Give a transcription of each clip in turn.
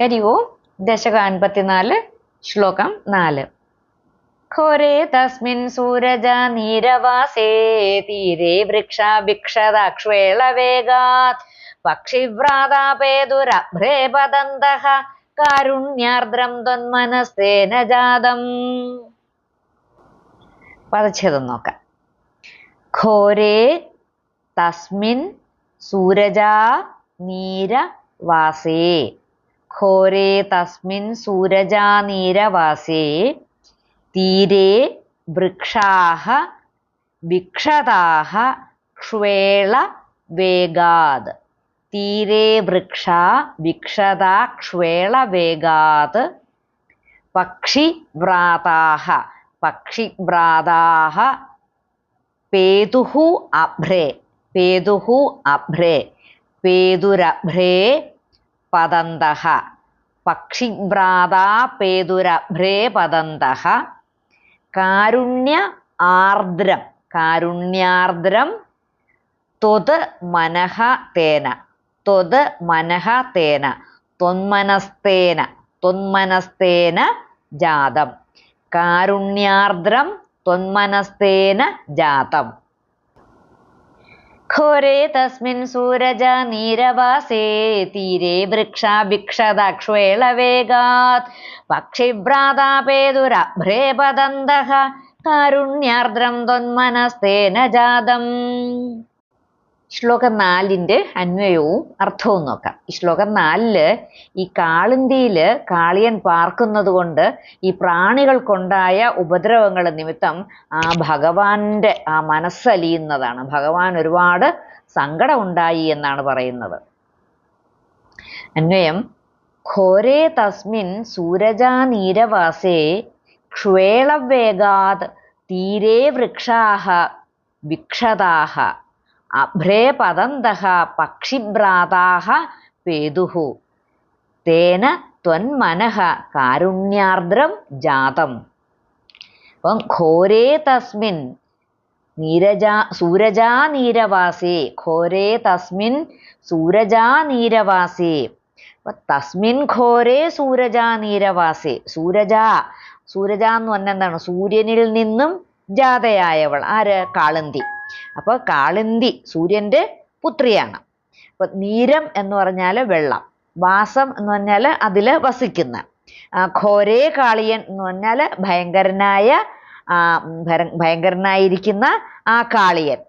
ഹരി ഓം? ദശക അൻപത്തിനാല് ശ്ലോകം നാല്. ഘോരേ തസ്മിൻ സൂരജ നീരവാസേ തീരെ വൃക്ഷാഭിക്ഷതാക്ഷ്വേളവേഗാത് പക്ഷിവ്രാതാപേതുരഭ്രേ പതന്തഃ കാരുണ്യാർദ്രം ത്വന്മനസ്തേന ജാതം. പതച്ചതും നോക്കാം. ഘോരേ തസ്മിൻ സൂരജാ നീരവാസേ ഘോരേ തസ്മിൻ സൂരജാനീരവാസേ. തീരെ വൃക്ഷാः വിക്ഷതാः ക്ഷ്വേള വേഗാത്. തീരെ വൃക്ഷ ഭിക്ഷത ക്ഷ്വേള വേഗാത്. പക്ഷിവ്രാതാः പക്ഷിവ്രാതാः പേതുഹു അഭ്രേ. പേതുഹു അഭ്രേ. പേതുരഭ്രേ പതന്തः പക്ഷിഭ്രാതാപേതുരഭ്രേ പേതുരഭ്രേ പതന്തः കാരുണ്യ ആർദ്രം. കാരുണ്യാർദ്രം ത്വത് മനഃ തേന. ത്വത് മനഃ തേന. ത്വന്മനസ്തേന ത്വന്മനസ്തേന ജാതം. കാരുണ്യാർദ്രം ത്വന്മനസ്തേന ജാതം. ഘോരേ തസ്മിൻ സൂരജ നീരവാസേ തീരെ വൃക്ഷാഭിക്ഷതാക്ഷ്വേളവേഗാത് പക്ഷിഭ്രാതാപേതുരഭ്രേ പതന്തഃ കാരുണ്യാർദ്രം ത്വന്മനസ്തേന ജാതം. ശ്ലോകം നാലിന്റെ അന്വയവും അർത്ഥവും നോക്കാം. ഈ ശ്ലോകം നാലിൽ ഈ കാളിന്തിയിൽ കാളിയൻ പാർക്കുന്നത് കൊണ്ട് ഈ പ്രാണികൾക്കുണ്ടായ ഉപദ്രവങ്ങൾ നിമിത്തം ആ ഭഗവാന്റെ ആ മനസ്സലിയുന്നതാണ്. ഭഗവാൻ ഒരുപാട് സങ്കടം ഉണ്ടായി എന്നാണ് പറയുന്നത്. അന്വയം ഘോരേ തസ്മിൻ സൂരജാനീരവാസേ ക്ഷ്വേളവേഗാത് തീരെ വൃക്ഷാഹ വിക്ഷതാः അഭ്രേ പതന്ത പക്ഷിഭ്രാതാः പേതുഹു. തേന ത്വന്മനഃ കാരുണ്യാർദ്രം ജാതം. അപ്പം ഘോരേ തസ്മിൻ നീരജാ സൂരജാ നീരവാസേ ഘോരേ തസ്മിൻ സൂരജാ നീരവാസേ അപ്പൊ തസ്മിൻ ഘോരേ സൂരജാ നീരവാസേ സൂരജ സൂരജ എന്ന് പറഞ്ഞ എന്താണ്? സൂര്യനിൽ നിന്നും ജാതയായവൾ. ആര്? കാളന്തി. അപ്പോൾ കാളിന്തി സൂര്യന്റെ പുത്രിയാണ്. അപ്പൊ നീരം എന്ന് പറഞ്ഞാൽ വെള്ളം വാസം എന്ന് പറഞ്ഞാൽ അതിൽ വസിക്കുന്ന. ഘോരേ കാളിയൻ എന്ന് പറഞ്ഞാൽ ഭയങ്കരനായ ഭയങ്കരനായിരിക്കുന്ന ആ കാളിയൻ.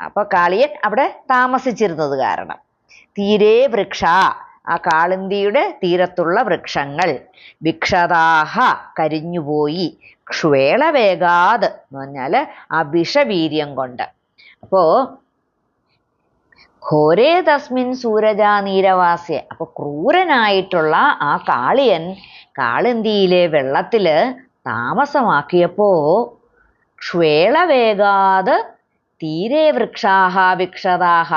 അപ്പൊ കാളിയൻ അവിടെ താമസിച്ചിരുന്നത് കാരണം. തീരേ വൃക്ഷ ആ കാളിന്തിയുടെ തീരത്തുള്ള വൃക്ഷങ്ങൾ. വിക്ഷതാഹ കരിഞ്ഞുപോയി. ക്ഷേളവേഗാത് എന്ന് പറഞ്ഞാൽ ആ വിഷവീര്യം കൊണ്ട്. അപ്പോ ഘോരേ തസ്മിൻ സൂരജ നീരവാസ്യ. അപ്പൊ ക്രൂരനായിട്ടുള്ള ആ കാളിയൻ കാളിന്തിയിലെ വെള്ളത്തിൽ താമസമാക്കിയപ്പോ ക്ഷേളവേഗാത് തീരെ വൃക്ഷാഹ വിക്ഷതാഹ.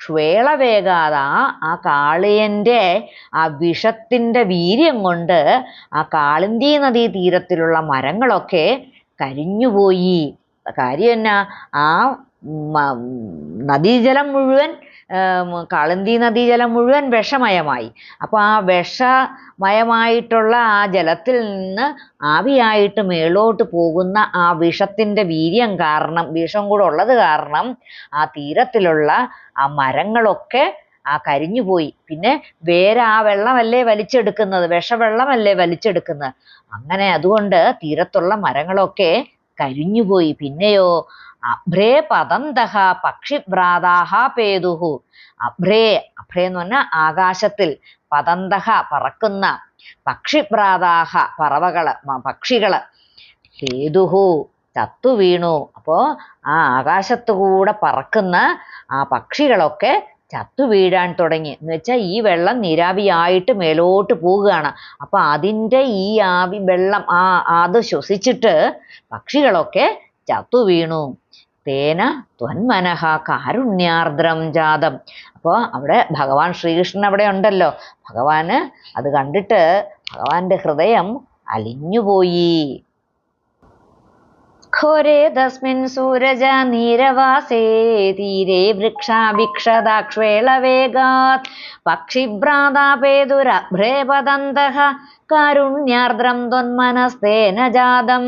ക്ഷേളവേഗാത ആ കാളിയന്റെ ആ വിഷത്തിന്റെ വീര്യം കൊണ്ട് ആ കാളിന്തി നദീ തീരത്തിലുള്ള മരങ്ങളൊക്കെ കരിഞ്ഞുപോയി. കാര്യം എന്നാ ആ നദീജലം മുഴുവൻ കളന്തി നദീജലം മുഴുവൻ വിഷമയമായി. അപ്പോൾ ആ വിഷമയമായിട്ടുള്ള ആ ജലത്തിൽ നിന്ന് ആവിയായിട്ട് മേളോട്ട് പോകുന്ന ആ വിഷത്തിന്റെ വീര്യം കാരണം വിഷം കൂടെ ഉള്ളത് കാരണം ആ തീരത്തിലുള്ള ആ മരങ്ങളൊക്കെ ആ കരിഞ്ഞു പോയി പിന്നെ വേറെ ആ വെള്ളമല്ലേ വലിച്ചെടുക്കുന്നത് വിഷവെള്ളമല്ലേ വലിച്ചെടുക്കുന്നത്. അങ്ങനെ അതുകൊണ്ട് തീരത്തുള്ള മരങ്ങളൊക്കെ കരിഞ്ഞുപോയി. പിന്നെയോ അഭ്രേ പതന്തഹ പക്ഷിഭ്രാതാഹ പേതുഹു. അഭ്രേ അഭ്രേ എന്ന് പറഞ്ഞാൽ ആകാശത്തിൽ പതന്തഹ പറക്കുന്ന പക്ഷിഭ്രാതാഹ പറവകൾ പക്ഷികൾ. പേതുഹു ചത്തു വീണു. അപ്പോൾ ആ ആകാശത്തു കൂടെ പറക്കുന്ന ആ പക്ഷികളൊക്കെ ചത്തു വീഴാൻ തുടങ്ങി. എന്ന് വെച്ചാൽ ഈ വെള്ളം നിരാവിയായിട്ട് മേലോട്ട് പോവുകയാണ്. അപ്പൊ അതിന്റെ ഈ ആവി വെള്ളം ആ അത് ശ്വസിച്ചിട്ട് പക്ഷികളൊക്കെ ചത്തു വീണു. തേന ത്വന്മനഹ കാരുണ്യാർദ്രം ജാതം. അപ്പോൾ അവിടെ ഭഗവാൻ ശ്രീകൃഷ്ണൻ അവിടെ ഉണ്ടല്ലോ. ഭഗവാന് അത് കണ്ടിട്ട് ഭഗവാന്റെ ഹൃദയം അലിഞ്ഞുപോയി ഘോരേ തസ്മിൻ സൂരജ നീരവാസേ തീരെ വൃക്ഷാഭിക്ഷതാക്ഷ്വേളവേഗാത്. പക്ഷിഭ്രാതാപേതുരഭ്രേപദന്ത കാരുണ്യാർദ്രം ത്വന്മനസ്തേന ജാതം.